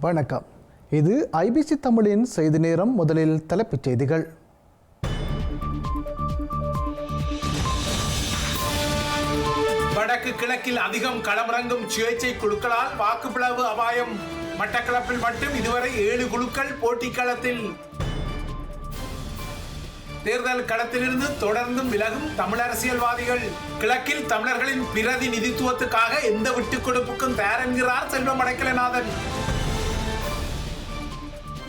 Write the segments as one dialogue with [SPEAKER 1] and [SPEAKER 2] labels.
[SPEAKER 1] வணக்கம். இது ஐபிசி தமிழின் செய்தி நேரம் முதலில் தலைப்புச் செய்திகள்.
[SPEAKER 2] வடக்கு கிழக்கில் அதிகம் களமிறங்கும் சுயேட்சை குழுக்களால் வாக்குப்பிளவு அபாயம். மட்டக்களப்பில் மட்டும் இதுவரை ஏழு குழுக்கள் போட்டிக்களத்தில் தேர்தல் களத்திலிருந்து தொடர்ந்தும் விலகும் தமிழ் அரசியல்வாதிகள். கிழக்கில் தமிழர்களின் பிரதிநிதித்துவத்துக்காக எந்த விட்டுக் கொடுப்புக்கும் தயார் என்கிறார் செல்வம் அடைக்கலநாதன்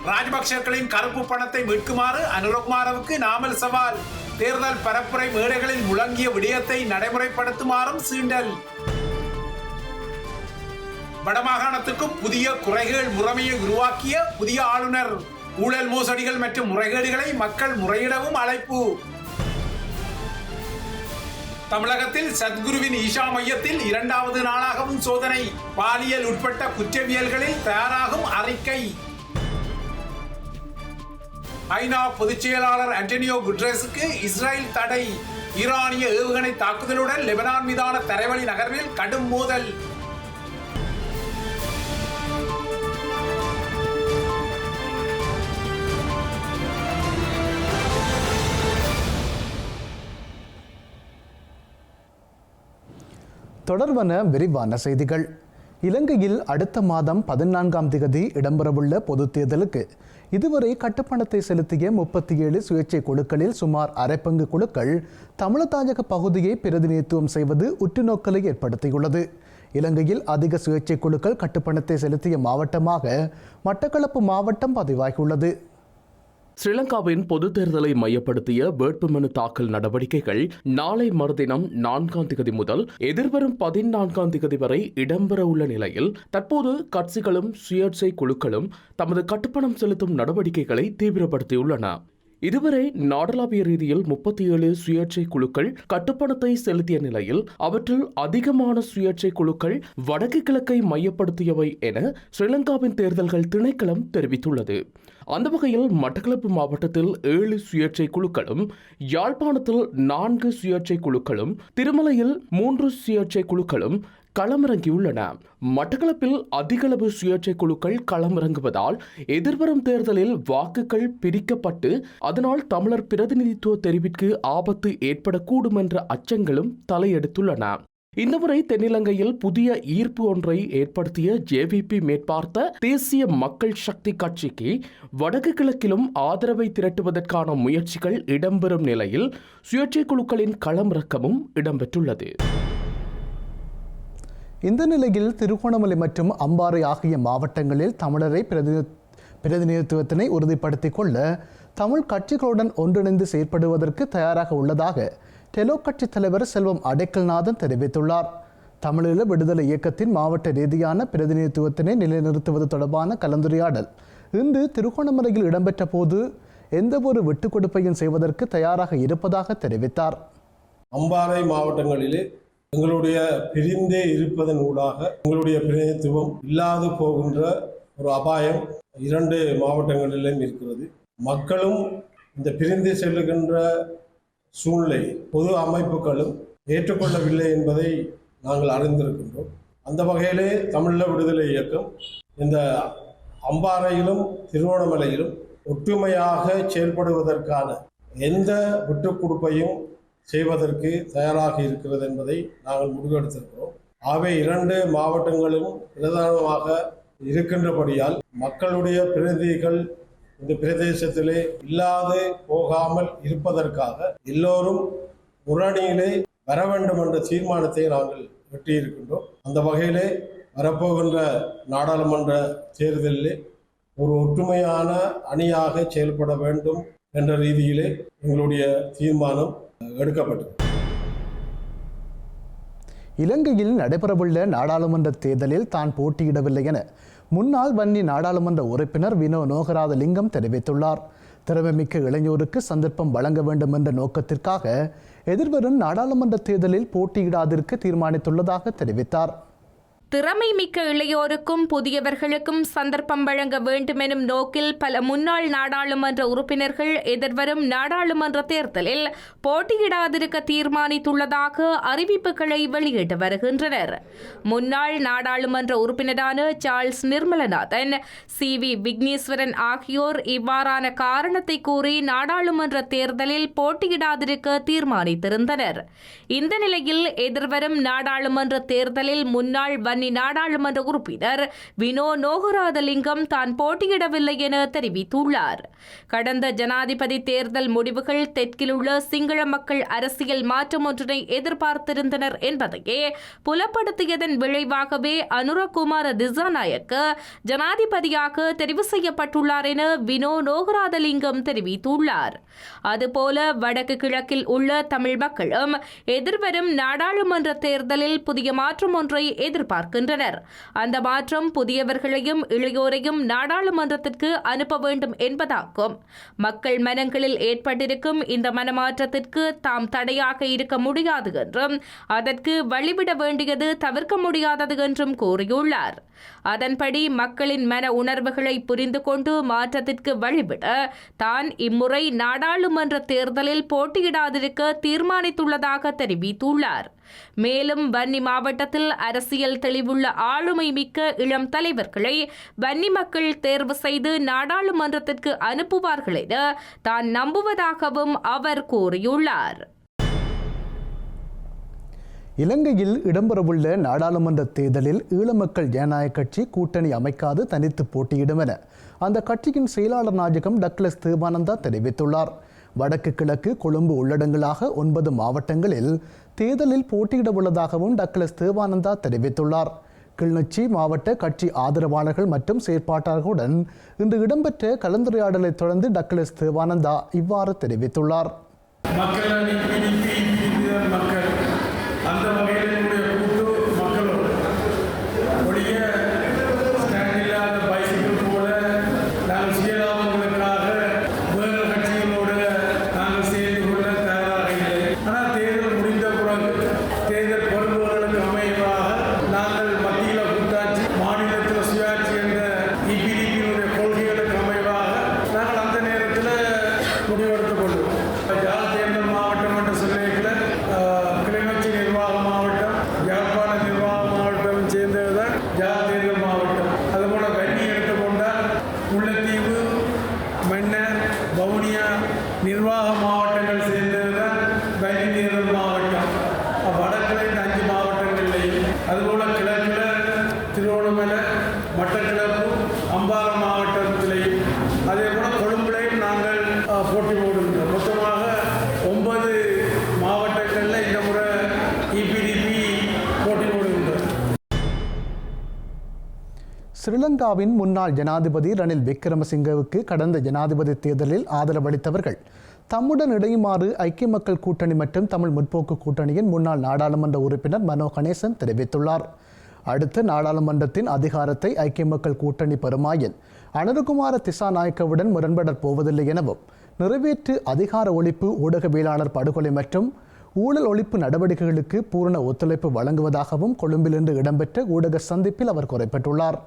[SPEAKER 2] ராஜபக்சர்களின் கருப்பு பணத்தை மீட்குமாறு அனுரகுமாரவுக்கு நாமல் சவால். தேர்தல் பரப்புரை மேடைகளில் முழங்கிய விடயத்தை நடைமுறைப்படுத்துமாறும் சீண்டல். வடமாகாணத்துக்கும் புதிய குறைகள் முறைமையை உருவாக்கிய புதிய ஆளுநர். ஊழல் மோசடிகள் மற்றும் முறைகேடுகளை மக்கள் முறையிடவும் அழைப்பு. தமிழகத்தில் சத்குருவின் ஈஷா மையத்தில் இரண்டாவது நாளாகவும் சோதனை. பாலியல் உட்பட்ட குற்றவியல்களில் தயாராகும் அறிக்கை. ஐநா பொதுச் செயலாளர் அண்டனியோ குட்ரஸுக்கு இஸ்ரேல் தடை. ஈரானிய ஏவுகணை தாக்குதலுடன் லெபனான் மீதான தரைவழி நகர்வில் கடும் மோதல்.
[SPEAKER 1] தொடர்வன விரிவான செய்திகள். இலங்கையில் அடுத்த மாதம் பதினான்காம் திகதி இடம்பெறவுள்ள பொதுத் தேர்தலுக்கு இதுவரை கட்டுப்பணத்தை செலுத்திய முப்பத்தி ஏழு சுயேட்சை குழுக்களில் சுமார் அரைப்பங்கு குழுக்கள் தமிழதாயக பகுதியை பிரதிநிதித்துவம் செய்வது உற்றுநோக்கலை ஏற்படுத்தியுள்ளது. இலங்கையில் அதிக சுயேட்சை குழுக்கள் கட்டுப்பணத்தை செலுத்திய மாவட்டமாக மட்டக்களப்பு மாவட்டம் பதிவாகியுள்ளது.
[SPEAKER 3] ஸ்ரீலங்காவின் பொதுத் தேர்தலை மையப்படுத்திய வேட்புமனு தாக்கல் நடவடிக்கைகள் நாளை மறுதினம் நான்காம் திகதி முதல் எதிர்வரும் பதினான்காம் திகதி வரை இடம்பெறவுள்ள நிலையில் தற்போது கட்சிகளும் சுயேட்சை குழுக்களும் தமது கட்டுப்பணம் செலுத்தும் நடவடிக்கைகளை தீவிரப்படுத்தியுள்ளன. இதுவரை நாடளாவிய ரீதியில் முப்பத்தி ஏழு சுயேட்சை குழுக்கள் கட்டுப்பணத்தை செலுத்திய நிலையில் அவற்றில் அதிகமான சுயேட்சை குழுக்கள் வடக்கு கிழக்கை மையப்படுத்தியவை என ஸ்ரீலங்காவின் தேர்தல்கள் திணைக்களம் தெரிவித்துள்ளது. அந்த வகையில் மட்டக்களப்பு மாவட்டத்தில் ஏழு சுயேட்சை குழுக்களும் யாழ்ப்பாணத்தில் நான்கு சுயேட்சை குழுக்களும் திருமலையில் மூன்று சுயேட்சை குழுக்களும் களமிறங்கியுள்ளன. மட்டக்களப்பில் அதிகளவு சுயேட்சை குழுக்கள் களமிறங்குவதால் எதிர்வரும் தேர்தலில் வாக்குகள் பிரிக்கப்பட்டு அதனால் தமிழர் பிரதிநிதித்துவ தெரிவிற்கு ஆபத்து ஏற்படக்கூடும் என்ற அச்சங்களும் தலையெடுத்துள்ளன. இந்த முறை தென்னிலங்கையில் புதிய ஈர்ப்பு ஒன்றை ஏற்படுத்திய ஜேவிபி மேற்பார்த்த தேசிய மக்கள் சக்தி கட்சிக்கு வடக்கு கிழக்கிலும் ஆதரவை திரட்டுவதற்கான முயற்சிகள் இடம்பெறும் நிலையில் சுயேட்சை குழுக்களின் களமிறக்கமும் இடம்பெற்றுள்ளது.
[SPEAKER 1] இந்த நிலையில் திருகோணமலை மற்றும் அம்பாறை ஆகிய மாவட்டங்களில் தமிழரை பிரதிநிதி பிரதிநிதித்துவத்தினை உறுதிப்படுத்திக் கொள்ள தமிழ் கட்சிகளுடன் ஒன்றிணைந்து செயற்படுவதற்கு தயாராக உள்ளதாக டெலோ கட்சி தலைவர் செல்வம் அடைக்கல்நாதன் தெரிவித்துள்ளார். தமிழீழ விடுதலை இயக்கத்தின் மாவட்ட ரீதியான பிரதிநிதித்துவத்தினை நிலைநிறுத்துவது தொடர்பான கலந்துரையாடல் இன்று திருகோணமலையில் இடம்பெற்ற போது எந்தவொரு விட்டுக் கொடுப்பையும் செய்வதற்கு தயாராக இருப்பதாக தெரிவித்தார்.
[SPEAKER 4] அம்பாறை மாவட்டங்களிலே எங்களுடைய பிரிந்தே இருப்பதன் ஊடாக எங்களுடைய பிரதிநிதித்துவம் இல்லாது போகின்ற ஒரு அபாயம் இரண்டு மாவட்டங்களிலும் இருக்கிறது. மக்களும் இந்த பிரிந்து செல்லுகின்ற சூழ்நிலை பொது அமைப்புகளும் ஏற்றுக்கொள்ளவில்லை என்பதை நாங்கள் அறிந்திருக்கின்றோம். அந்த வகையிலே தமிழீழ விடுதலை இயக்கம் இந்த அம்பாறையிலும் திருவோணமலையிலும் ஒற்றுமையாக செயல்படுவதற்கான எந்த விட்டு கொடுப்பையும் செய்வதற்கு தயாராக இருக்கிறது என்பதை நாங்கள் முடிவெடுத்திருக்கிறோம். ஆகவே இரண்டு மாவட்டங்களும் பிரதானமாக இருக்கின்றபடியால் மக்களுடைய பிரதிநிதிகள் இந்த பிரதேசத்திலே இல்லாது போகாமல் இருப்பதற்காக எல்லோரும் முரணியிலே வர வேண்டும் என்ற தீர்மானத்தை நாங்கள் வெட்டியிருக்கின்றோம். அந்த வகையிலே வரப்போகின்ற நாடாளுமன்ற தேர்தலிலே ஒரு ஒற்றுமையான அணியாக செயல்பட வேண்டும் என்ற ரீதியிலே எங்களுடைய தீர்மானம் எடுக்கப்பட்டது.
[SPEAKER 1] இலங்கையில் நடைபெறவுள்ள நாடாளுமன்ற தேர்தலில் தான் போட்டியிடவில்லை என முன்னாள் வன்னி நாடாளுமன்ற உறுப்பினர் வினோ நோகராத லிங்கம் தெரிவித்துள்ளார். திறமைமிக்க இளைஞருக்கு சந்தர்ப்பம் வழங்க வேண்டும் என்ற நோக்கத்திற்காக எதிர்வரும் நாடாளுமன்ற தேர்தலில் போட்டியிடாதிருக்க தீர்மானித்துள்ளதாக தெரிவித்தார்.
[SPEAKER 5] திறமை மிக்க இளையோருக்கும் புதியவர்களுக்கும் சந்தர்ப்பம் வழங்க வேண்டுமெனும் நோக்கில் பல முன்னாள் நாடாளுமன்ற உறுப்பினர்கள் எதிர்வரும் நாடாளுமன்ற தேர்தலில் போட்டியிடாதிருக்க தீர்மானித்துள்ளதாக அறிவிப்புகளை வெளியிட்டு வருகின்றனர். முன்னாள் நாடாளுமன்ற உறுப்பினரான Charles Nirmalanathan C. V. Vigneswaran ஆகியோர் இவ்வாறான காரணத்தை கூறி நாடாளுமன்ற தேர்தலில் போட்டியிடாதிருக்க தீர்மானித்திருந்தனர். இந்த நிலையில் எதிர்வரும் நாடாளுமன்ற தேர்தலில் முன்னாள் வன்னி நாடாளுமன்ற உறுப்பினர் வினோ நோகராதலிங்கம் தான் போட்டியிடவில்லை என தெரிவித்துள்ளார். கடந்த ஜனாதிபதி தேர்தல் முடிவுகள் தெற்கில் உள்ள சிங்கள மக்கள் அரசியல் மாற்றம் ஒன்றினை எதிர்பார்த்திருந்தனர் என்பதையே புலப்படுத்தியதன் விளைவாகவே அனுரகுமார திசாநாயக்க ஜனாதிபதியாக தெரிவு செய்யப்பட்டுள்ளார் என வினோ நோகராதலிங்கம் தெரிவித்துள்ளார். அதுபோல வடக்கு கிழக்கில் உள்ள தமிழ் மக்களும் எதிர்வரும் நாடாளுமன்ற தேர்தலில் புதிய மாற்றம் ஒன்றை எதிர்பார்க்கின்றனர். அந்த மாற்றம் புதியவர்களையும் இளையோரையும் நாடாளுமன்றத்திற்கு அனுப்ப வேண்டும் என்பதாகும். மக்கள் மனங்களில் ஏற்பட்டிருக்கும் இந்த மனமாற்றத்திற்கு தாம் தடையாக இருக்க முடியாது என்றும் அதற்கு வழிவிட வேண்டியது தவிர்க்க முடியாதது என்றும் கூறியுள்ளார். அதன்படி மக்களின் மன உணர்வுகளை புரிந்து கொண்டு மாற்றத்திற்கு வழிவிட தான் இம்முறை நாடாளுமன்ற தேர்தலில் போட்டியிடாதிருக்க தீர்மானித்துள்ளதாக தெரிவித்துள்ளார். மேலும் வன்னி மாவட்டத்தில் அரசியல் தெளிவுள்ள ஆளுமை மிக்க இளம் தலைவர்களை வன்னி மக்கள் தேர்வு செய்து நாடாளுமன்றத்திற்கு அனுப்புவார்கள் என தான் நம்புவதாகவும் அவர் கூறியுள்ளார்.
[SPEAKER 1] இலங்கையில் இடம்பெறவுள்ள நாடாளுமன்ற தேர்தலில் ஈழமக்கள் ஜனநாயக கட்சி கூட்டணி அமைக்காது தனித்து போட்டியிடும் என அந்த கட்சியின் செயலாளர் நாயகம் டக்ளஸ் தேவானந்தா தெரிவித்துள்ளார். வடக்கு கிழக்கு கொழும்பு உள்ளடங்களாக ஒன்பது மாவட்டங்களில் தேர்தலில் போட்டியிட உள்ளதாகவும் டக்ளஸ் தேவானந்தா தெரிவித்துள்ளார். கிளிநொச்சி மாவட்ட கட்சி ஆதரவாளர்கள் மற்றும் செயற்பாட்டாளர்களுடன் இன்று இடம்பெற்ற கலந்துரையாடலைத் தொடர்ந்து டக்ளஸ் தேவானந்தா இவ்வாறு தெரிவித்துள்ளார்
[SPEAKER 6] மக்கள் அணி பிடிப்பி பிடிப்பிதான் மக்கள் அந்த வகையில் என்னுடைய கூட்டு மக்களோடு ஒழிய ஸ்டாண்ட் இல்லாத பைசிக்கிள் போல நாங்கள் சுயலாபங்களுக்காக வேறு கட்சிகளோடு நாங்கள் சேர்ந்து கொள்ள தயாராக இல்லை ஆனால் தேர்தல் முடிந்த பிறகு தேர்தல் பொறுப்புகளுக்கு அமைவாக நாங்கள் மத்தியில் கூட்டாட்சி மாநிலத்தில் சுயாட்சி என்ற இபிடிபியினுடைய கொள்கைகளுக்கு அமைவாக நாங்கள் அந்த நேரத்தில் முடிவெடுத்துக் கொள்வோம் யாழ் தேர்தல் மாவட்டம் என்ற சொல்லியில் கிளிநொச்சி நிர்வாக மாவட்டம் யாழ்ப்பாண நிர்வாக மாவட்டம் சேர்ந்தது தான் யாழ் தேர்தல் மாவட்டம் அதுபோல வன்னி எடுத்துக்கொண்டால் முல்லைத்தீவு மன்னர் வவுனியா நிர்வாக மாவட்டங்கள் சேர்ந்தது தான் வன்னி தேர்தல் மாவட்டம் வடக்கில் இந்த அஞ்சு மாவட்டங்கள்லையும் அதுபோல கிழக்கில் திருவோணமலை மட்டக்கிழப்பு அம்பாறை மாவட்டத்திலையும் அதே போல கொழும்புலையும் நாங்கள் அஹ், போட்டி போடுகின்றோம் மொத்தமாக ஒன்பது மாவட்டங்களில் இந்த முறை இபிடிபி போட்டி போடுகின்றோம்
[SPEAKER 1] ஸ்ரீலங்காவின் முன்னாள் ஜனாதிபதி ரணில் விக்ரமசிங்கவுக்கு கடந்த ஜனாதிபதி தேர்தலில் ஆதரவளித்தவர்கள் தம்முடன் இணையுமாறு ஐக்கிய மக்கள் கூட்டணி மற்றும் தமிழ் முற்போக்கு கூட்டணியின் முன்னாள் நாடாளுமன்ற உறுப்பினர் மனோ கணேசன் தெரிவித்துள்ளார். அடுத்த நாடாளுமன்றத்தின் அதிகாரத்தை ஐக்கிய மக்கள் கூட்டணி பெறுமாயின் அனுருகுமார திசாநாயக்கவுடன் முரண்படப் போவதில்லை எனவும் நிறைவேற்று அதிகார ஒழிப்பு ஊடகவியலாளர் படுகொலை மற்றும் ஊழல் ஒழிப்பு நடவடிக்கைகளுக்கு பூரண ஒத்துழைப்பு வழங்குவதாகவும் கொழும்பிலிருந்து இடம்பெற்ற ஊடக சந்திப்பில் அவர் குறிப்பிட்டுள்ளார்.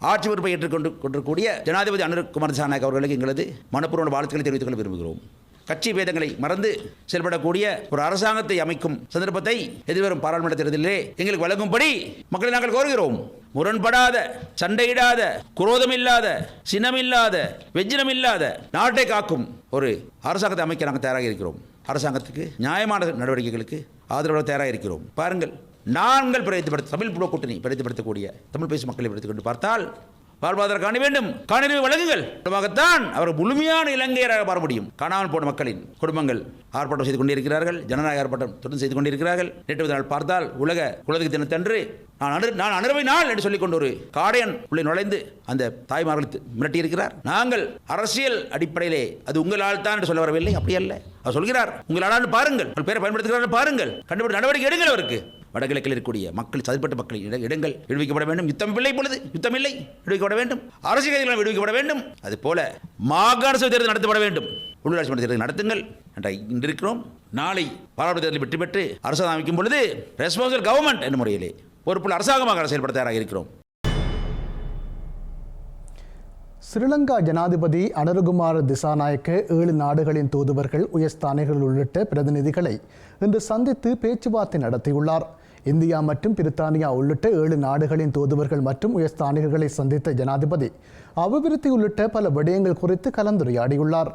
[SPEAKER 7] ஆட்சி பொறுப்பை ஏற்றுக்கொண்டு கொண்டிருக்கக்கூடிய ஜனாதிபதி அனுர் குமார் திசாநாயக் அவர்களுக்கு எங்களது மனப்பூர்வ வாழ்த்துக்களை தெரிவித்துக் கொள்ள விரும்புகிறோம். கட்சி பேதங்களை மறந்து செயல்படக்கூடிய ஒரு அரசாங்கத்தை அமைக்கும் சந்தர்ப்பத்தை எதிர்வரும் பாராளுமன்ற தேர்தலிலே எங்களுக்கு வழங்கும்படி மக்களை நாங்கள் கோருகிறோம். முரண்படாத சண்டையிடாத குரோதமில்லாத சினமில்லாத வெஞ்சினமில்லாத நாட்டை காக்கும் ஒரு அரசாங்கத்தை அமைக்க நாங்கள் தயாராக இருக்கிறோம். அரசாங்கத்துக்கு நியாயமான நடவடிக்கைகளுக்கு ஆதரவாக தயாராக இருக்கிறோம். பாருங்கள் நாங்கள் பிரயத்தப்படுத்த தமிழ் புலோ கூட்டணி பிரயத்தப்படுத்தக்கூடிய தமிழ் பேசும் மக்களை எடுத்துக்கொண்டு பார்த்தால் வாழ்வாதாரம் காண வேண்டும் காணிவை வழங்குங்கள். மூலமாகத்தான் அவர் முழுமையான இலங்கையராக மாற முடியும். காணாமல் போன மக்களின் குடும்பங்கள் ஆர்ப்பாட்டம் செய்து கொண்டிருக்கிறார்கள் ஜனநாயக ஆர்ப்பாட்டம் தொடர்ந்து செய்து கொண்டிருக்கிறார்கள். நேற்று நாள் பார்த்தால் உலக குலதெய்வ தினத்தன்று நான் அனு நான் அனுபவி நாள் என்று சொல்லிக் கொண்டு ஒரு காடையன் உள்ளே நுழைந்து அந்த தாய்மார்களை மிரட்டி இருக்கிறார் நாங்கள் அரசியல் அடிப்படையிலே அது உங்களால் தான் என்று சொல்ல வரவில்லை அப்படி அல்ல. அவர் சொல்கிறார் உங்களால் பாருங்கள் உங்கள் பேரை பயன்படுத்துகிறார் பாருங்கள். கண்டுபிடி நடவடிக்கை எடுங்கள் அவருக்கு. வடகிழக்கில் இருக்கக்கூடிய மக்கள் சதிப்பட்ட மக்கள் இட- இடங்கள் விடுவிக்கப்பட வேண்டும். யுத்தம் இல்லை பொழுது யுத்தம் இல்லை விடுவிக்கப்பட வேண்டும். அரசியல் கைதிகள் விடுவிக்கப்பட வேண்டும். அதுபோல மாகாண சபை தேர்தல் நடத்தப்பட வேண்டும். உள்ளூராட்சி மன்ற தேர்தல் நடத்துங்கள் என்ற இன்று இருக்கிறோம் நாளை பாராளுமன்ற தேர்தலில் வெற்றி பெற்று அரசாங்கம் அமைக்கும் பொழுது ரெஸ்பான்சிபிள் கவர்மெண்ட் என்ற முறையிலே பொறுப்புள்ள அரசாங்கமாக செயல்பட தயாராக இருக்கிறோம்.
[SPEAKER 1] ஸ்ரீலங்கா ஜனாதிபதி அனருகுமார் திசாநாயக்க ஏழு நாடுகளின் தூதுவர்கள் உயர்ஸ்தானிகள் உள்ளிட்ட பிரதிநிதிகளை இன்று சந்தித்து பேச்சுவார்த்தை நடத்தியுள்ளார். இந்தியா மற்றும் பிரித்தானியா உள்ளிட்ட ஏழு நாடுகளின் தூதுவர்கள் மற்றும் உயர்ஸ்தானிகர்களை சந்தித்த ஜனாதிபதி அபிவிருத்தி உள்ளிட்ட பல விடயங்கள் குறித்து கலந்துரையாடியுள்ளார்.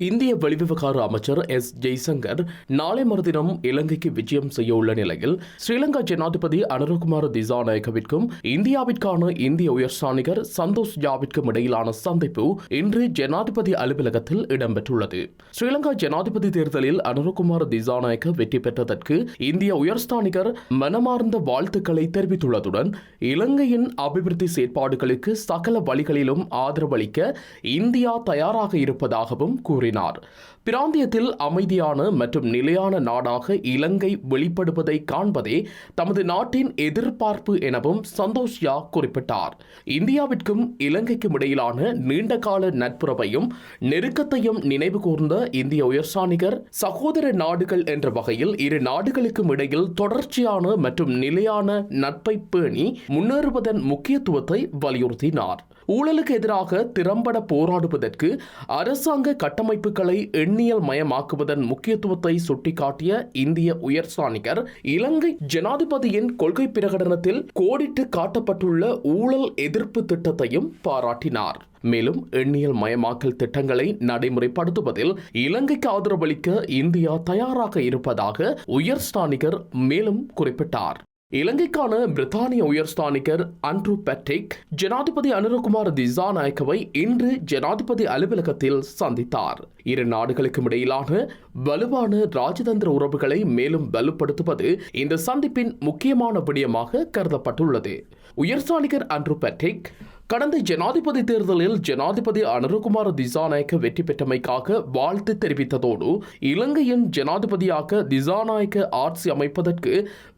[SPEAKER 3] இந்திய வெளிவிவகார அமைச்சர் எஸ் ஜெய்சங்கர் நாளை மறுதினம் இலங்கைக்கு விஜயம் செய்ய உள்ள நிலையில் ஸ்ரீலங்கா ஜனாதிபதி அனுரகுமார திசாநாயகவிற்கும் இந்தியாவிற்கான இந்திய உயர்ஸ்தானிகர் சந்தோஷ் ஜாவிற்கும் இடையிலான சந்திப்பு இன்று ஜனாதிபதி அலுவலகத்தில் இடம்பெற்றுள்ளது. ஸ்ரீலங்கா ஜனாதிபதி தேர்தலில் அனுரகுமார திசாநாயக்க வெற்றி பெற்றதற்கு இந்திய உயர்ஸ்தானிகர் மனமார்ந்த வாழ்த்துக்களை தெரிவித்துள்ளதுடன் இலங்கையின் அபிவிருத்தி செயற்பாடுகளுக்கு சகல வழிகளிலும் ஆதரவளிக்க இந்தியா தயாராக இருப்பதாகவும் கூறினார் பிராந்தியத்தில் அமைதியான மற்றும் நிலையான நாடாக இலங்கை வெளிப்படுவதை காண்பதே தமது நாட்டின் எதிர்பார்ப்பு எனவும் சந்தோஷ் யா குறிப்பிட்டார். இந்தியாவிற்கும் இலங்கைக்கும் இடையிலான நீண்டகால நட்புறவையும் நெருக்கத்தையும் நினைவு கூர்ந்த இந்திய உயர்சாணிகர் சகோதர நாடுகள் என்ற வகையில் இரு நாடுகளுக்கும் இடையில் தொடர்ச்சியான மற்றும் நிலையான நட்பை பேணி முன்னேறுவதன் முக்கியத்துவத்தை வலியுறுத்தினார். ஊழலுக்கு எதிராக திறம்பட போராடுவதற்கு அரசாங்க கட்டமைப்புகளை எண்ணியல் மயமாக்குவதன் முக்கியத்துவத்தை சுட்டிக்காட்டிய இந்திய உயர்ஸ்தானிகர் இலங்கை ஜனாதிபதியின் கொள்கை பிரகடனத்தில் கோடிட்டு காட்டப்பட்டுள்ள ஊழல் எதிர்ப்பு திட்டத்தையும் பாராட்டினார். மேலும் எண்ணியல் மயமாக்கல் திட்டங்களை நடைமுறைப்படுத்துவதில் இலங்கைக்கு ஆதரவளிக்க இந்தியா தயாராக இருப்பதாக உயர்ஸ்தானிகர் மேலும் குறிப்பிட்டார். இலங்கைக்கான பிரித்தானிய உயர்ஸ்தானிகர் அண்ட்ரூ பேட்ரிக் ஜனாதிபதி அனுரகுமார் திசாநாயக்கவை இன்று ஜனாதிபதி அலுவலகத்தில் சந்தித்தார். இரு நாடுகளுக்கும் இடையிலான வலுவான ராஜதந்திர உறவுகளை மேலும் வலுப்படுத்துவது இந்த சந்திப்பின் முக்கியமான விடயமாக கருதப்பட்டுள்ளது. உயர்ஸ்தானிகர் அண்ட்ரூ பேட்ரிக் கடந்த ஜனாதிபதி தேர்தலில் ஜனாதிபதி அனுரகுமார திசாநாயக்க வெற்றி பெற்றமைக்காக வாழ்த்து தெரிவித்ததோடு இலங்கையின் ஜனாதிபதியாக திசாநாயக்க ஆட்சி அமைப்பதற்கு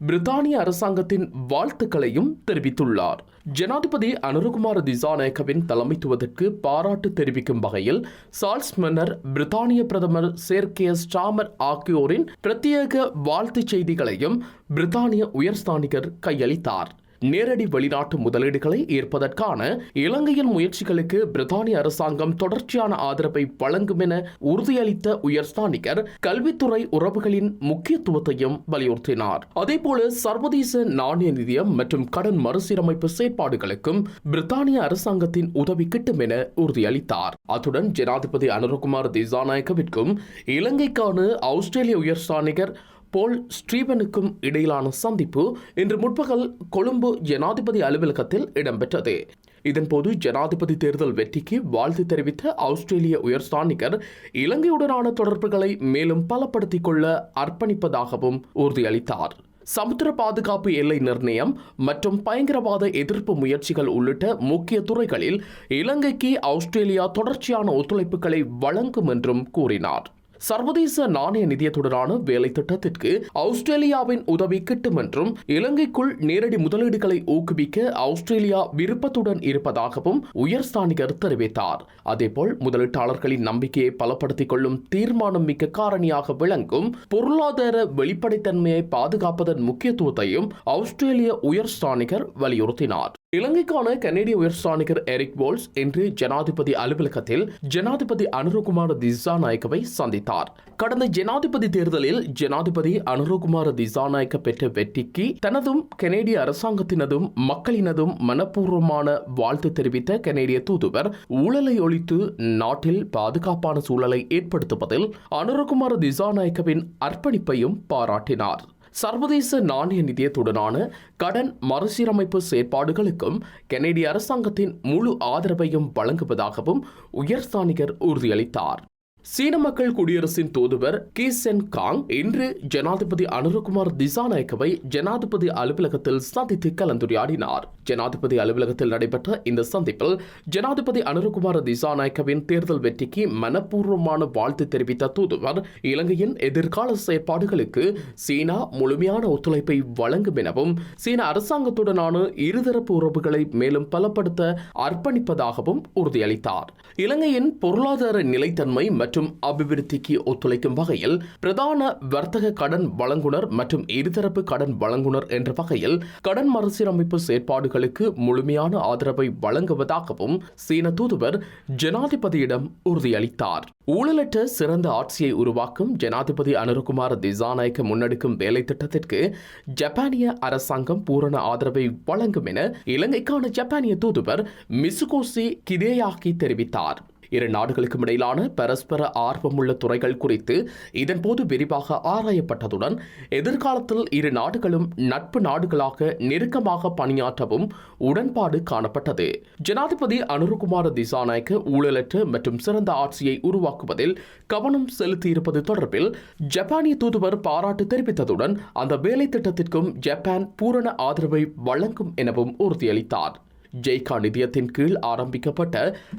[SPEAKER 3] பிரித்தானிய அரசாங்கத்தின் வாழ்த்துக்களையும் தெரிவித்துள்ளார். ஜனாதிபதி அனுரகுமார திசாநாயக்கவின் தலைமைத்துவத்திற்கு பாராட்டு தெரிவிக்கும் வகையில் சார்ல்ஸ் மன்னர் பிரித்தானிய பிரதமர் சேர்கே ஸ்டாமர் ஆகியோரின் பிரத்யேக வாழ்த்துச் செய்திகளையும் பிரித்தானிய உயர்ஸ்தானிகர் கையளித்தார். நேரடி வெளிநாட்டு முதலீடுகளை ஈர்ப்பதற்கான இலங்கையின் முயற்சிகளுக்கு பிரித்தானிய அரசாங்கம் தொடர்ச்சியான ஆதரவை வழங்கும் என உறுதியளித்த உயர்ஸ்தானிகர் கல்வித்துறை உறவுகளின் முக்கியத்துவத்தையும் வலியுறுத்தினார். அதேபோல சர்வதேச நாணய நிதியம் மற்றும் கடன் மறுசீரமைப்பு செயற்பாடுகளுக்கும் பிரித்தானிய அரசாங்கத்தின் உதவி கிட்டும் என உறுதியளித்தார். அத்துடன் ஜனாதிபதி அனுரகுமார் திசாநாயக்கவிற்கும் இலங்கைக்கான ஆஸ்திரேலிய உயர்ஸ்தானிகர் போல் ஸ்டீவனுக்கும் இடையிலான சந்திப்பு இன்று முற்பகல் கொழும்பு ஜனாதிபதி அலுவலகத்தில் இடம்பெற்றது. இதன்போது ஜனாதிபதி தேர்தல் வெற்றிக்கு வாழ்த்து தெரிவித்த ஆஸ்திரேலிய உயர்ஸ்தானிகர் இலங்கையுடனான தொடர்புகளை மேலும் பலப்படுத்திக் கொள்ள அர்ப்பணிப்பதாகவும் உறுதியளித்தார். சமுத்திர பாதுகாப்பு எல்லை நிர்ணயம் மற்றும் பயங்கரவாத எதிர்ப்பு முயற்சிகள் உள்ளிட்ட முக்கிய துறைகளில் இலங்கைக்கு ஆஸ்திரேலியா தொடர்ச்சியான ஒத்துழைப்புகளை வழங்கும் என்றும் கூறினார். சர்வதேச நாணய நிதியத்துடனான வேலை திட்டத்திற்கு ஆஸ்திரேலியாவின் உதவி கிட்டும் என்றும் இலங்கைக்குள் நேரடி முதலீடுகளை ஊக்குவிக்க ஆஸ்திரேலியா விருப்பத்துடன் இருப்பதாகவும் உயர்ஸ்தானிகர் தெரிவித்தார். அதேபோல் முதலீட்டாளர்களின் நம்பிக்கையை பலப்படுத்திக் கொள்ளும் தீர்மானம் மிக்க காரணியாக விளங்கும் பொருளாதார வெளிப்படைத்தன்மையை பாதுகாப்பதன் முக்கியத்துவத்தையும் ஆஸ்திரேலிய உயர்ஸ்தானிகர் வலியுறுத்தினார். இலங்கைக்கான கனேடிய உயர்ஸ்தானிகர் எரிக் போல்ஸ் இன்று ஜனாதிபதி அலுவலகத்தில் ஜனாதிபதி அனுரகுமார திசாநாயக்கவை சந்தித்தார். கடந்த ஜனாதிபதி தேர்தலில் ஜனாதிபதி அனுரகுமார திசாநாயக்க பெற்ற வெற்றிக்கு தனதும் கனேடிய அரசாங்கத்தினதும் மக்களினதும் மனப்பூர்வமான வாழ்த்து தெரிவித்த கனேடிய தூதுவர் ஊழலை ஒழித்து நாட்டில் பாதுகாப்பான சூழலை ஏற்படுத்துவதில் அனுரகுமார திசாநாயக்கவின் அர்ப்பணிப்பையும் பாராட்டினார். சர்வதேச நாணய நிதியத்துடனான கடன் மறுசீரமைப்பு செயற்பாடுகளுக்கும் கெனடிய அரசாங்கத்தின் முழு ஆதரவையும் வழங்குவதாகவும் உயர்ஸ்தானிகர் உறுதியளித்தார். சீன மக்கள் குடியரசின் தூதுவர் கி சென் காங் இன்று ஜனாதிபதி அனுரகுமார் திசாநாயக்கவை ஜனாதிபதி அலுவலகத்தில் சந்தித்து கலந்துரையாடினார். ஜனாதிபதி அலுவலகத்தில் நடைபெற்ற இந்த சந்திப்பில் ஜனாதிபதி அனுரகுமார் திசாநாயக்கவின் தேர்தல் வெற்றிக்கு மனப்பூர்வமான வாழ்த்து தெரிவித்த தூதுவர் இலங்கையின் எதிர்கால செயற்பாடுகளுக்கு சீனா முழுமையான ஒத்துழைப்பை வழங்கும் எனவும் சீன அரசாங்கத்துடனான இருதரப்பு உறவுகளை மேலும் பலப்படுத்த அர்ப்பணிப்பதாகவும் உறுதியளித்தார். இலங்கையின் பொருளாதார நிலைத்தன்மை மற்றும் மற்றும் அபிவிருத்திக்கு ஒத்துழைக்கும் வகையில் பிரதான வர்த்தக கடன் வழங்குனர் மற்றும் இருதரப்பு கடன் வழங்குனர் என்ற வகையில் கடன் மறுசீரமைப்பு செயற்பாடுகளுக்கு முழுமையான ஆதரவை வழங்குவதாகவும் சீன தூதுவர் ஜனாதிபதியிடம் உறுதியளித்தார். ஊழலற்ற சிறந்த ஆட்சியை உருவாக்கும் ஜனாதிபதி அனுரகுமார் திசாநாயக்க முன்னெடுக்கும் வேலை திட்டத்திற்கு ஜப்பானிய அரசாங்கம் பூரண ஆதரவை வழங்கும் என இலங்கைக்கான ஜப்பானிய தூதுவர் மிசுகோசி கிதேயாக்கி தெரிவித்தார். இரு நாடுகளுக்கும் இடையிலான பரஸ்பர ஆர்வமுள்ள துறைகள் குறித்து இதன்போது விரிவாக ஆராயப்பட்டதுடன் எதிர்காலத்தில் இரு நாடுகளும் நட்பு நாடுகளாக நெருக்கமாக பணியாற்றவும் உடன்பாடு காணப்பட்டது. ஜனாதிபதி அனுருகுமார திசாநாயக்க ஊழலற்ற மற்றும் சிறந்த ஆட்சியை உருவாக்குவதில் கவனம் செலுத்தியிருப்பது தொடர்பில் ஜப்பானிய தூதுவர் பாராட்டு தெரிவித்ததுடன் அந்த வேலை திட்டத்திற்கும் ஜப்பான் பூரண ஆதரவை வழங்கும் எனவும் உறுதியளித்தார். ஜெய்கா நிதியத்தின் கீழ் ஆரம்பிக்கப்பட்ட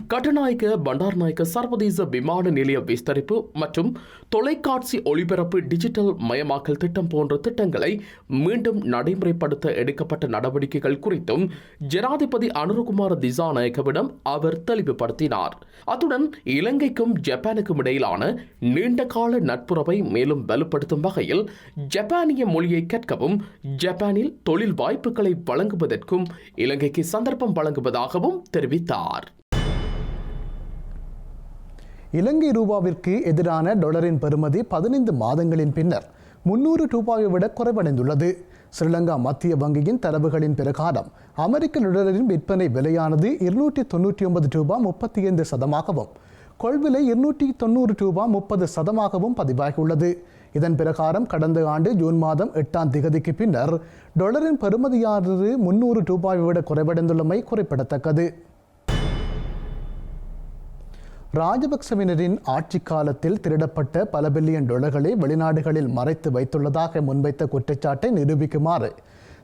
[SPEAKER 3] கட்டநாயக்க பண்டார்நாயக்க சர்வதேச விமான நிலைய விஸ்தரிப்பு மற்றும் தொலைக்காட்சி ஒளிபரப்பு டிஜிட்டல் மயமாக்கல் திட்டம் போன்ற திட்டங்களை மீண்டும் நடைமுறைப்படுத்த எடுக்கப்பட்ட நடவடிக்கைகள் குறித்தும் ஜனாதிபதி அனுருகுமார திசாநாயக்கவிடம் அவர் தெளிவுபடுத்தினார். அத்துடன் இலங்கைக்கும் ஜப்பானுக்கும் இடையிலான நீண்டகால நட்புறவை மேலும் வலுப்படுத்தும் வகையில் ஜப்பானிய மொழியை கற்கவும் ஜப்பானில் தொழில் வாய்ப்புகளை வழங்குவதற்கும் இலங்கைக்கு சந்தர்ப்பம் வழங்குவதாகவும் தெரிவித்தார்.
[SPEAKER 1] இலங்கை ரூபாவிற்கு எதிரான டாலரின் பெறுமதி பதினைந்து மாதங்களின் பின்னர் முன்னூறு ரூபாயை விட குறைவடைந்துள்ளது. ஸ்ரீலங்கா மத்திய வங்கியின் தரவுகளின் பிரகாரம் அமெரிக்க டாலரின் விற்பனை விலையானது இருநூற்றி தொண்ணூற்றி ஒன்பது ரூபாய் முப்பத்தி ஐந்து சதமாகவும் கொள்விலை இருநூற்றி தொண்ணூறு ரூபாய் முப்பது சதமாகவும் பதிவாகியுள்ளது. இதன் பிரகாரம் கடந்த ஆண்டு ஜூன் மாதம் எட்டாம் திகதிக்கு பின்னர் டாலரின் பெறுமதியானது முன்னூறு ரூபாயை விட குறைவடைந்துள்ளமை குறிப்பிடத்தக்கது. ராஜபக்சவினரின் ஆட்சி காலத்தில் திருடப்பட்ட பல பில்லியன் டொலர்களை வெளிநாடுகளில் மறைத்து வைத்துள்ளதாக முன்வைத்த குற்றச்சாட்டை நிரூபிக்குமாறு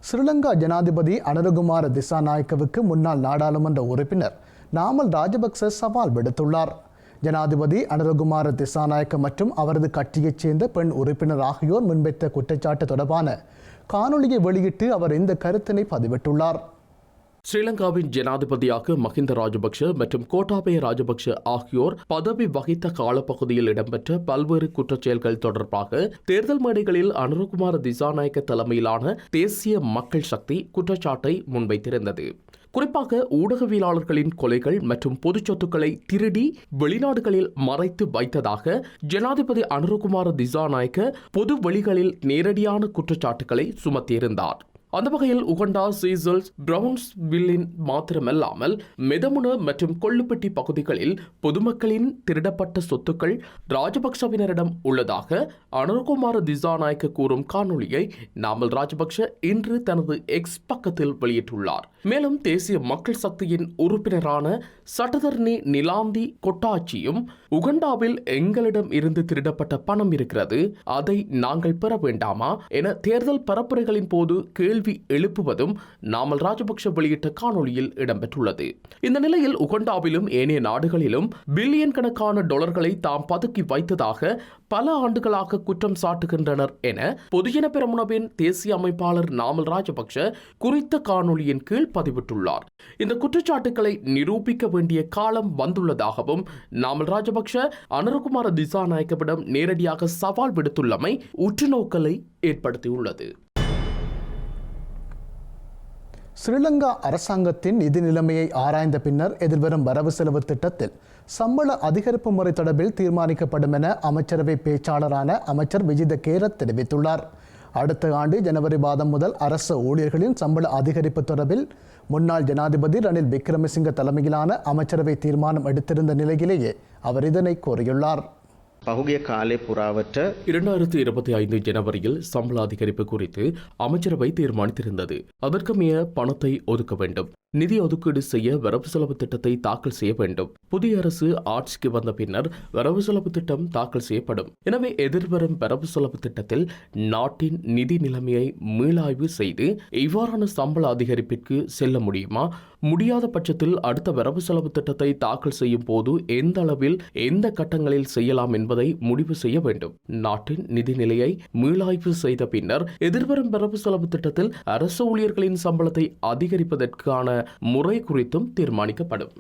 [SPEAKER 1] ஸ்ரீலங்கா ஜனாதிபதி அனருகுமார திசாநாயக்கவுக்கு முன்னாள் நாடாளுமன்ற உறுப்பினர் நாமல் ராஜபக்ச சவால் விடுத்துள்ளார். ஜனாதிபதி அனருகுமார திசாநாயக்க மற்றும் அவரது கட்சியைச் சேர்ந்த பெண் உறுப்பினர் ஆகியோர் முன்வைத்த குற்றச்சாட்டு தொடர்பான காணொளியை வெளியிட்டு அவர் இந்த கருத்தினை பதிவிட்டுள்ளார்.
[SPEAKER 3] ஸ்ரீலங்காவின் ஜனாதிபதியாக மஹிந்த ராஜபக்ஷ மற்றும் கோட்டாபய ராஜபக்ஷ ஆகியோர் பதவி வகித்த காலப்பகுதியில் இடம்பெற்ற பல்வேறு குற்றச்செயல்கள் தொடர்பாக தேர்தல் மேடைகளில் அனுரகுமார திசாநாயக்க தலைமையிலான தேசிய மக்கள் சக்தி குற்றச்சாட்டை முன்வைத்திருந்தது. குறிப்பாக ஊடகவியலாளர்களின் கொலைகள் மற்றும் பொது சொத்துக்களை திருடி வெளிநாடுகளில் மறைத்து வைத்ததாக ஜனாதிபதி அனுரகுமார திசாநாயக்க பொது வழிகளில் நேரடியான குற்றச்சாட்டுகளை சுமத்தியிருந்தார். அந்த வகையில் உகண்டா சீசல்ஸ் பிரவுன்ஸ் வில்லின் மாத்திரமல்லாமல் மெதமுன மற்றும் கொள்ளுப்பட்டி பகுதிகளில் பொதுமக்களின் திருடப்பட்ட சொத்துக்கள் ராஜபக்சவினரிடம் உள்ளதாக அனுர்குமார திசாநாயக்க கூறும் காணொளியை நாமல் ராஜபக்ஷ இன்று தனது எக்ஸ் பக்கத்தில் வெளியிட்டுள்ளார். மேலும் தேசிய மக்கள் சக்தியின் உறுப்பினரான சட்டதர்ணி நிலாந்தி கொட்டாச்சியும் உகண்டாவில் எங்களிடம் இருந்து திருடப்பட்ட பணம் இருக்கிறது அதை நாங்கள் பெற வேண்டாமா என தேர்தல் பரப்புரைகளின் போது கேள்வி எழுப்புவதும் நாமல் ராஜபக்ஷ வெளியிட்ட காணொளியில் இடம்பெற்றுள்ளது. இந்த நிலையில் உகண்டாவிலும் ஏனைய நாடுகளிலும் பில்லியன் கணக்கான டாலர்களை தாம் பதுக்கி வைத்ததாக பல ஆண்டுகளாக குற்றம் சாட்டுகின்றனர் என பொதுஜன பெரமுனவின் தேசிய அமைப்பாளர் நாமல் ராஜபக்ஷ குறித்த காணொளியின் கீழ் பதிவிட்டுள்ளார். இந்த குற்றச்சாட்டுகளை நிரூபிக்க வேண்டிய காலம் வந்துள்ளதாகவும் நாமல் ராஜபக்ஷ அனுரகுமார திசாநாயக்கவிடம் நேரடியாக சவால் விடுத்துள்ளமை உற்றுநோக்கலை ஏற்படுத்தியுள்ளது.
[SPEAKER 1] ஸ்ரீலங்கா அரசாங்கத்தின் நிதி நிலைமையை ஆராய்ந்த பின்னர் எதிர்வரும் வரவு செலவு திட்டத்தில் சம்பள அதிகரிப்பு முறை தொடர்பில் தீர்மானிக்கப்படும் என அமைச்சரவை பேச்சாளரான அமைச்சர் விஜித கேரத் தெரிவித்துள்ளார். அடுத்த ஆண்டு ஜனவரி மாதம் முதல் அரசு ஊழியர்களின் சம்பள அதிகரிப்பு தொடர்பில் முன்னாள் ஜனாதிபதி ரணில் விக்ரமசிங்க தலைமையிலான அமைச்சரவை தீர்மானம் எடுத்திருந்த நிலையிலேயே அவர் இதனை கூறியுள்ளார்.
[SPEAKER 8] පහුගිය කාලය පුරාවට
[SPEAKER 3] இரண்டாயிரத்தி இருபத்தி ஐந்து ஜனவரியில் சம்பள அதிகரிப்பு குறித்து அமைச்சரவை தீர்மானித்திருந்தது அதற்கமைய பணத்தை ஒதுக்க வேண்டும் நிதி ஒதுக்கீடு செய்ய வரவு செலவு திட்டத்தை தாக்கல் செய்ய வேண்டும் புதிய அரசு ஆட்சிக்கு வந்த பின்னர் வரவு செலவு திட்டம் தாக்கல் செய்யப்படும் எனவே எதிர்வரும் வரவு செலவு திட்டத்தில் நாட்டின் நிதி நிலைமையை மீளாய்வு செய்து இவ்வாறான சம்பள அதிகரிப்பிற்கு செல்ல முடியுமா முடியாத பட்சத்தில் அடுத்த வரவு செலவு திட்டத்தை தாக்கல் செய்யும் போது எந்த அளவில் எந்த கட்டங்களில் செய்யலாம் என்பதை முடிவு செய்ய வேண்டும். நாட்டின் நிதி நிலையை மீளாய்வு செய்த பின்னர் எதிர்வரும் வரவு செலவு திட்டத்தில் அரசு ஊழியர்களின் சம்பளத்தை அதிகரிப்பதற்கான முறை குறித்தும் தீர்மானிக்கப்படும்.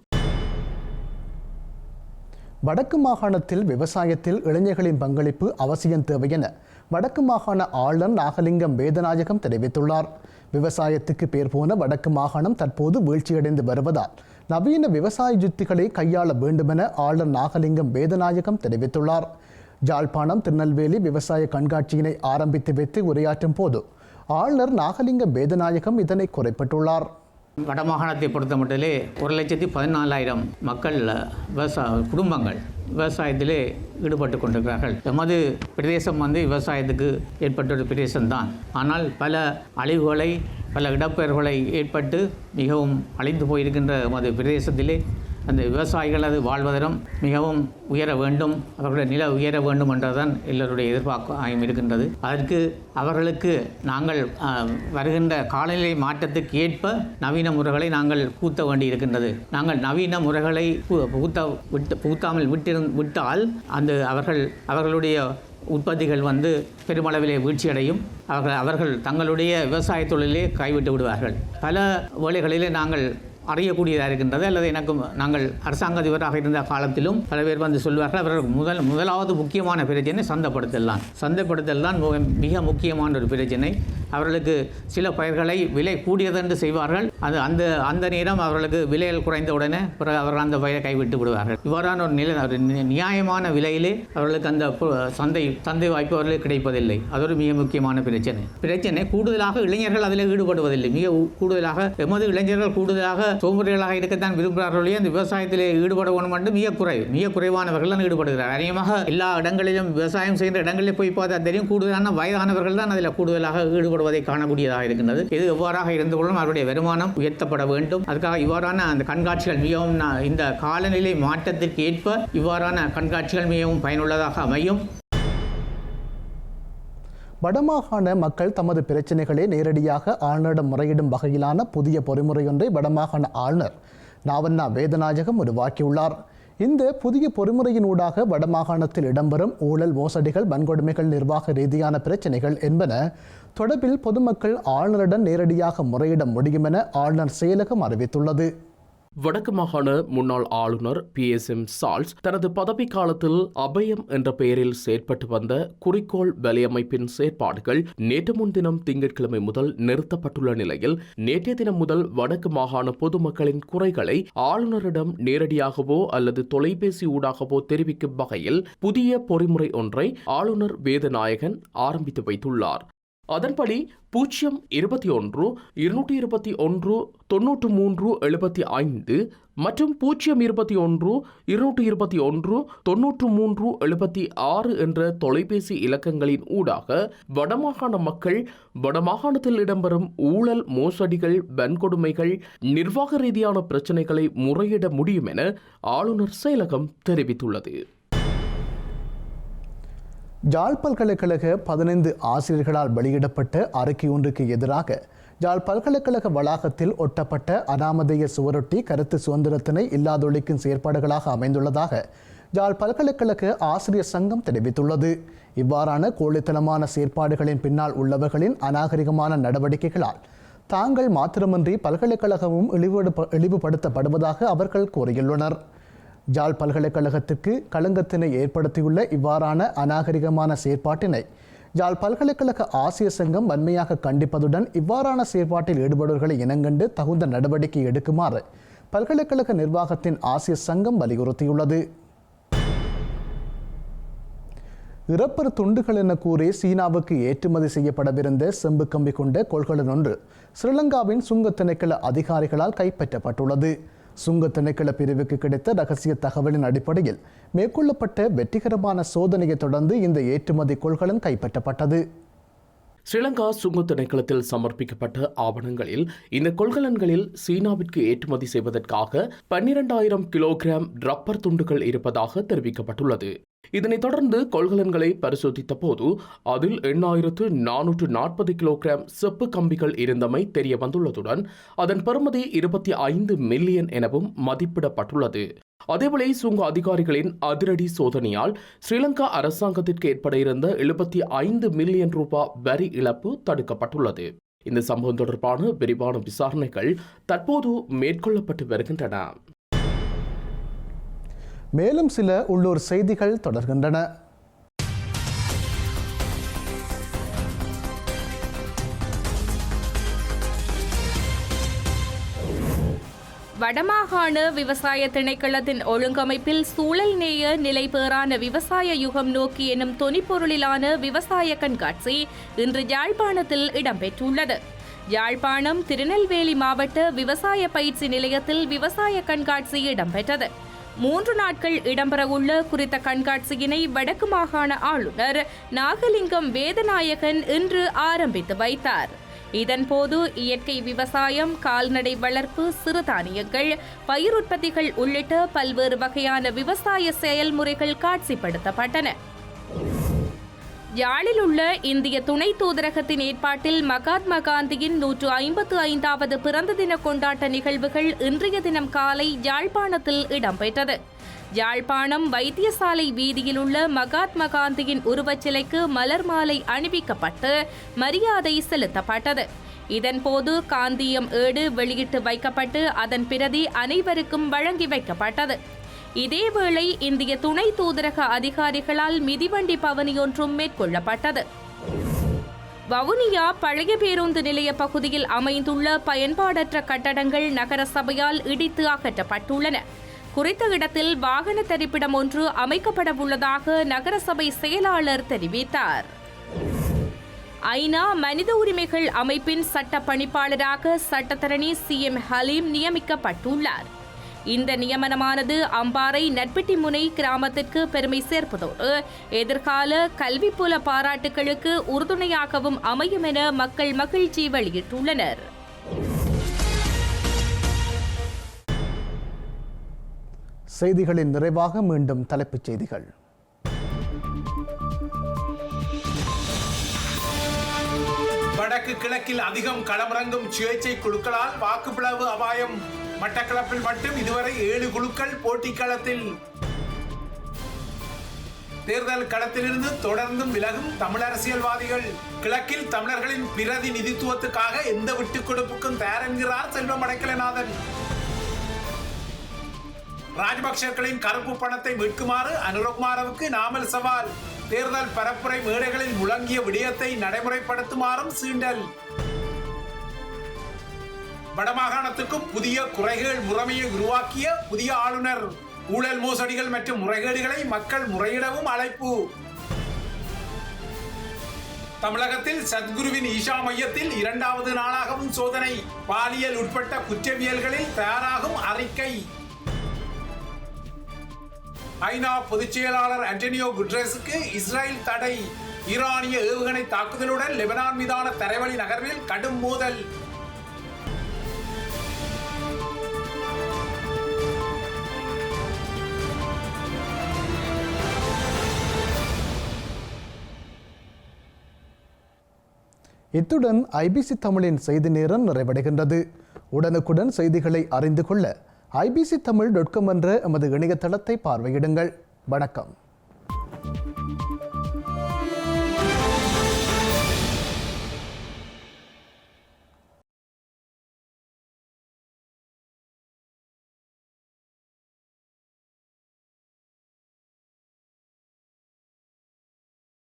[SPEAKER 1] வடக்கு மாகாணத்தில் விவசாயத்தில் இளைஞர்களின் பங்களிப்பு அவசியம் தேவை என வடக்கு மாகாண ஆளுநர் நாகலிங்கம் வேதநாயகம் தெரிவித்துள்ளார். விவசாயத்துக்கு பேர் போன வடக்கு மாகாணம் தற்போது வீழ்ச்சியடைந்து வருவதால் நவீன விவசாய யுத்திகளை கையாள வேண்டுமென ஆளுநர் நாகலிங்கம் வேதநாயகம் தெரிவித்துள்ளார். ஜாழ்ப்பாணம் திருநெல்வேலி விவசாய கண்காட்சியினை ஆரம்பித்து வைத்து உரையாற்றும் போது ஆளுநர் நாகலிங்கம் வேதநாயகம் இதனை குறிப்பிட்டுள்ளார்.
[SPEAKER 9] வடமாகாணத்தை பொறுத்த மட்டிலே ஒரு லட்சத்தி பதினாலாயிரம் மக்கள் விவசாய குடும்பங்கள் விவசாயத்திலே ஈடுபட்டு கொண்டிருக்கிறார்கள். எமது பிரதேசம் வந்து விவசாயத்துக்கு ஏற்பட்ட ஒரு பிரதேசம்தான். ஆனால் பல அழிவுகளை பல இடப்பெயர்வுகளை ஏற்பட்டு மிகவும் அழிந்து போயிருக்கின்ற எமது பிரதேசத்திலே அந்த விவசாயிகள் அது வாழ்வதரம் மிகவும் உயர வேண்டும். அவர்களுடைய நில உயர வேண்டும் என்றுதான் எல்லோருடைய எதிர்பார்ப்பாயும் இருக்கின்றது. அதற்கு அவர்களுக்கு நாங்கள் வருகின்ற காலநிலை மாற்றத்துக்கு ஏற்ப நவீன முறைகளை நாங்கள் பூத்த வேண்டி இருக்கின்றது. நாங்கள் நவீன முறைகளை பூத்த புகுத்த விட்டு புகுத்தாமல் விட்டிருந் விட்டால் அந்த அவர்கள் அவர்களுடைய உற்பத்திகள் வந்து பெருமளவிலே வீழ்ச்சியடையும். அவர்கள் அவர்கள் தங்களுடைய விவசாய தொழிலே கைவிட்டு விடுவார்கள். பல வேளைகளிலே நாங்கள் அறியக்கூடியதாக இருக்கின்றது அல்லது எனக்கு நாங்கள் அரசாங்க அதிபராக இருந்த காலத்திலும் பல பேர் வந்து சொல்வார்கள் அவர்கள் முதல் முதலாவது முக்கியமான பிரச்சனை சந்தைப்படுத்தல் தான் சந்தைப்படுத்தல் தான் மிக- முக்கியமான ஒரு பிரச்சனை. அவர்களுக்கு சில பயிர்களை விலை கூடியதென்று செய்வார்கள். அது அந்த அந்த நேரம் அவர்களுக்கு விலைகள் குறைந்த உடனே பிறகு அவர்கள் அந்த பயிரை கைவிட்டு விடுவார்கள். இவ்வாறான ஒரு நிலை ஒரு நியாயமான விலையிலே அவர்களுக்கு அந்த சந்தை சந்தை வாய்ப்பு அவர்களுக்கு கிடைப்பதில்லை. அது ஒரு மிக முக்கியமான பிரச்சனை. பிரச்சனை கூடுதலாக இளைஞர்கள் அதில் ஈடுபடுவதில்லை. மிக கூடுதலாக எமது இளைஞர்கள் கூடுதலாக சோம்பேறிகளாக இருக்கத்தான் விரும்புகிறார்களே அந்த விவசாயத்திலே ஈடுபட வேண்டும் மிக குறைவு மிக குறைவானவர்கள் தான் ஈடுபடுகிறார். அதிகமாக எல்லா இடங்களிலும் விவசாயம் செய்கிற இடங்களில் போய் பார்த்தா தெரியும் கூடுதலான வயதானவர்கள் தான் அதில் கூடுதலாக ஈடுபடுவதை காணக்கூடியதாக இருக்கின்றது. இது எவ்வாறாக இருந்து கொள்ளும் அவருடைய வருமானம் உயர்த்தப்பட வேண்டும். அதுக்காக இவ்வாறான அந்த கண்காட்சிகள் மிகவும் இந்த காலநிலை மாற்றத்திற்கு ஏற்ப இவ்வாறான கண்காட்சிகள் மிகவும் பயனுள்ளதாக அமையும்.
[SPEAKER 1] வடமாகாண மக்கள் தமது பிரச்சினைகளை நேரடியாக ஆளுநரிடம் முறையிடும் வகையிலான புதிய பொறிமுறையொன்றை வடமாகாண ஆளுநர் நாவண்ணா வேதநாயகம் உருவாக்கியுள்ளார். இந்த புதிய பொறிமுறையினூடாக வடமாகாணத்தில் இடம்பெறும் ஊழல் மோசடிகள் வன்கொடுமைகள் நிர்வாக ரீதியான பிரச்சினைகள் என்பன தொடர்பில் பொதுமக்கள் ஆளுநரிடம் நேரடியாக முறையிட முடியும் என ஆளுநர் செயலகம் அறிவித்துள்ளது.
[SPEAKER 3] வடக்கு மாகாண முன்னாள் ஆளுநர் பி. எஸ். எம். சால்ஸ் தனது பதவி காலத்தில் அபயம் என்ற பெயரில் செயற்பட்டு வந்த குறிக்கோள் வலையமைப்பின் செயற்பாடுகள் நேற்று முன்தினம் திங்கட்கிழமை முதல் நிறுத்தப்பட்டுள்ள நிலையில் நேற்றைய தினம் முதல் வடக்கு மாகாண பொதுமக்களின் குறைகளை ஆளுநரிடம் நேரடியாகவோ அல்லது தொலைபேசி ஊடாகவோ தெரிவிக்கும் வகையில் புதிய பொறிமுறை ஒன்றை ஆளுநர் வேதநாயகன் ஆரம்பித்து வைத்துள்ளார். அதன்படி பூஜ்ஜியம் இருபத்தி ஒன்று இருநூற்றி இருபத்தி ஒன்று தொன்னூற்று மூன்று எழுபத்தி ஐந்து மற்றும் பூஜ்ஜியம் இருபத்தி ஒன்று இருநூற்றி இருபத்தி ஒன்று தொன்னூற்று மூன்று எழுபத்தி ஆறு என்ற தொலைபேசி இலக்கங்களின் ஊடாக வடமாகாண மக்கள் வடமாகாணத்தில் இடம்பெறும் ஊழல் மோசடிகள் வன்கொடுமைகள் நிர்வாக ரீதியான பிரச்சினைகளை முறையிட முடியும் என ஆளுநர் செயலகம் தெரிவித்துள்ளது.
[SPEAKER 1] ஜாழ் பல்கலைக்கழக பதினைந்து ஆசிரியர்களால் வெளியிடப்பட்ட அறிக்கை ஒன்றுக்கு எதிராக ஜாழ் பல்கலைக்கழக வளாகத்தில் ஒட்டப்பட்ட அனாமதேய சுவரொட்டி கருத்து சுதந்திரத்தினை இல்லாதொழிக்கும் செயற்பாடுகளாக அமைந்துள்ளதாக ஜாழ் பல்கலைக்கழக ஆசிரியர் சங்கம் தெரிவித்துள்ளது. இவ்வாறான கோழித்தனமான செயற்பாடுகளின் பின்னால் உள்ளவர்களின் அநாகரிகமான நடவடிக்கைகளால் தாங்கள் மாத்திரமன்றி பல்கலைக்கழகமும் இழிவுபடுத்தப்படுவதாக அவர்கள் கூறியுள்ளனர். ஜாழ் பல்கலைக்கழகத்திற்கு களங்கத்தினை ஏற்படுத்தியுள்ள இவ்வாறான அநாகரிகமான செயற்பாட்டினை ஜாழ் பல்கலைக்கழக ஆசிரியர் சங்கம் வன்மையாக கண்டிப்பதுடன் இவ்வாறான செயற்பாட்டில் ஈடுபடுவர்களை இனங்கண்டு தகுந்த நடவடிக்கை எடுக்குமாறு பல்கலைக்கழக நிர்வாகத்தின் ஆசிரியர் சங்கம் வலியுறுத்தியுள்ளது. இறப்பர் துண்டுகள் என கூறி சீனாவுக்கு ஏற்றுமதி செய்யப்படவிருந்த செம்பு கம்பி கொண்ட கொள்கலன் ஒன்று ஸ்ரீலங்காவின் சுங்க திணைக்கள அதிகாரிகளால் கைப்பற்றப்பட்டுள்ளது. சுங்க திணைக்கள பிரிவுக்கு கிடைத்த ரகசிய தகவலின் அடிப்படையில் மேற்கொள்ளப்பட்ட வெற்றிகரமான சோதனையை தொடர்ந்து இந்த ஏற்றுமதி கொள்கலன் கைப்பற்றப்பட்டது.
[SPEAKER 3] ஸ்ரீலங்கா சுங்க திணைக்களத்தில் சமர்ப்பிக்கப்பட்ட ஆவணங்களில் இந்த கொள்கலன்களில் சீனாவிற்கு ஏற்றுமதி செய்வதற்காக பன்னிரண்டாயிரம் கிலோகிராம் ரப்பர் துண்டுகள் இருப்பதாக தெரிவிக்கப்பட்டுள்ளது. இதனைத் தொடர்ந்து கொள்கலன்களை பரிசோதித்த போது அதில் எண்ணாயிரத்து நானூற்று நாற்பது கிலோகிராம் செப்பு கம்பிகள் இருந்தமை தெரிய வந்துள்ளதுடன் அதன் பெறுமதி இருபத்தி ஐந்து மில்லியன் எனவும் மதிப்பிடப்பட்டுள்ளது. அதேவேளை சுங்க அதிகாரிகளின் அதிரடி சோதனையால் ஸ்ரீலங்கா அரசாங்கத்திற்கு ஏற்பட இருந்த எழுபத்தி ஐந்து மில்லியன் ரூபாய் வரி இழப்பு தடுக்கப்பட்டுள்ளது. இந்த சம்பவம் தொடர்பான விரிவான விசாரணைகள் தற்போது மேற்கொள்ளப்பட்டு வருகின்றன.
[SPEAKER 1] மேலும் சில உள்ளூர் செய்திகள் தொடர்கின்றன.
[SPEAKER 5] வடமாகாண விவசாய திணைக்களத்தின் ஒழுங்கமைப்பில் சூழல் நேய நிலைபேறான விவசாய யுகம் நோக்கி எனும் தொனிப்பொருளிலான விவசாய கண்காட்சி இன்று யாழ்ப்பாணத்தில் இடம்பெற்றுள்ளது. யாழ்ப்பாணம் திருநெல்வேலி மாவட்ட விவசாய பயிற்சி நிலையத்தில் விவசாய கண்காட்சி இடம்பெற்றது. மூன்று நாட்கள் இடம்பெறவுள்ள குறித்த கண்காட்சியினை வடக்கு மாகாண ஆளுநர் நாகலிங்கம் வேதநாயகன் இன்று ஆரம்பித்து வைத்தார். இதன்போது இயற்கை விவசாயம் கால்நடை வளர்ப்பு சிறுதானியங்கள் பயிர் உற்பத்திகள் உள்ளிட்ட பல்வேறு வகையான விவசாய செயல்முறைகள் காட்சிப்படுத்தப்பட்டன. யாழில் உள்ள இந்திய துணை தூதரகத்தின் ஏற்பாட்டில் மகாத்மா காந்தியின் நூற்று ஐம்பத்து ஐந்தாவது பிறந்த தின கொண்டாட்ட நிகழ்வுகள் இன்றைய தினம் காலை யாழ்ப்பாணத்தில் இடம்பெற்றது. யாழ்ப்பாணம் வைத்தியசாலை வீதியில் உள்ள மகாத்மா காந்தியின் உருவச்சிலைக்கு மலர் மாலை அணிவிக்கப்பட்டு மரியாதை செலுத்தப்பட்டது. இதன்போது காந்தியம் ஏடு வெளியிட்டு வைக்கப்பட்டு அதன் பிரதி அனைவருக்கும் வழங்கி வைக்கப்பட்டது. இதேவேளை இந்திய துணை தூதரக அதிகாரிகளால் மிதிவண்டி பவனியொன்றும் மேற்கொள்ளப்பட்டது. வவுனியா பழைய பேருந்து நிலைய பகுதியில் அமைந்துள்ள பயன்பாடற்ற கட்டடங்கள் நகரசபையால் இடித்து அகற்றப்பட்டுள்ளன. குறித்த இடத்தில் வாகன தரிப்பிடம் ஒன்று அமைக்கப்பட உள்ளதாக நகரசபை செயலாளர் தெரிவித்தார். ஐநா மனித உரிமைகள் அமைப்பின் சட்ட பணிப்பாளராக சட்டத்தரணி சி எம் ஹலீம் நியமிக்கப்பட்டுள்ளார். இந்த நியமனமானது அம்பாறை நட்பிட்டிமுனை கிராமத்திற்கு பெருமை சேர்ப்பதோடு எதிர்கால கல்வி புல பாராட்டுகளுக்கு உறுதுணையாகவும் அமையும் என மக்கள் மகிழ்ச்சி வெளியிட்டுள்ளனர்.
[SPEAKER 1] செய்திகளின் நிறைவாக மீண்டும் தலைப்புச் செய்திகள்.
[SPEAKER 2] வடக்கு கிழக்கில் அதிகம் களமிறங்கும் சுயேட்சை குழுக்களால் வாக்குப்பிளவு அபாயம். மட்டக்களப்பில் மட்டும் இதுவரை ஏழு குழுக்கள் போட்டிக் களத்தில். தேர்தல் களத்திலிருந்து தொடர்ந்தும் விலகும் தமிழ் அரசியல்வாதிகள். கிழக்கில் தமிழர்களின் பிரதிநிதித்துவத்துக்காக எந்த விட்டுக் கொடுப்புக்கும் தயாரென்கிறார் செல்வம் அடைக்கலநாதன் ராஜபக்சர்களின் கருப்பு பணத்தை மீட்குமாறு அனுரகுமாரவுக்கு நாமல் சவால். தேர்தல் பரப்புரை மேடைகளில் முழங்கிய விடயத்தை நடைமுறைப்படுத்துமாறும் சீண்டல். வடமாகாணத்துக்கும் புதிய குறைகள் முறைமையை உருவாக்கிய புதிய ஆளுநர். ஊழல் மோசடிகள் மற்றும் முறைகேடுகளை மக்கள் முறையிடவும் அழைப்பு. தமிழகத்தில் சத்குருவின் ஈஷா மையத்தில் இரண்டாவது நாளாகவும் சோதனை. பாலியல் உட்பட்ட குற்றவியல்களில் தயாராகும் அறிக்கை. ஐநா பொதுச் செயலாளர் அண்டனியோ குட்ரேஸுக்கு இஸ்ரேல் தடை. ஈரானிய ஏவுகணை தாக்குதலுடன் லெபனான் மீதான தரைவழி நகர்வில் கடும் மோதல்.
[SPEAKER 1] இத்துடன் ஐபிசி தமிழின் செய்தி நேரம் நிறைவடைகின்றது. உடனுக்குடன் செய்திகளை அறிந்து கொள்ள ஐபிசி தமிழ் டாட் காம் என்ற எமது இணையதளத்தை பார்வையிடுங்கள். வணக்கம்.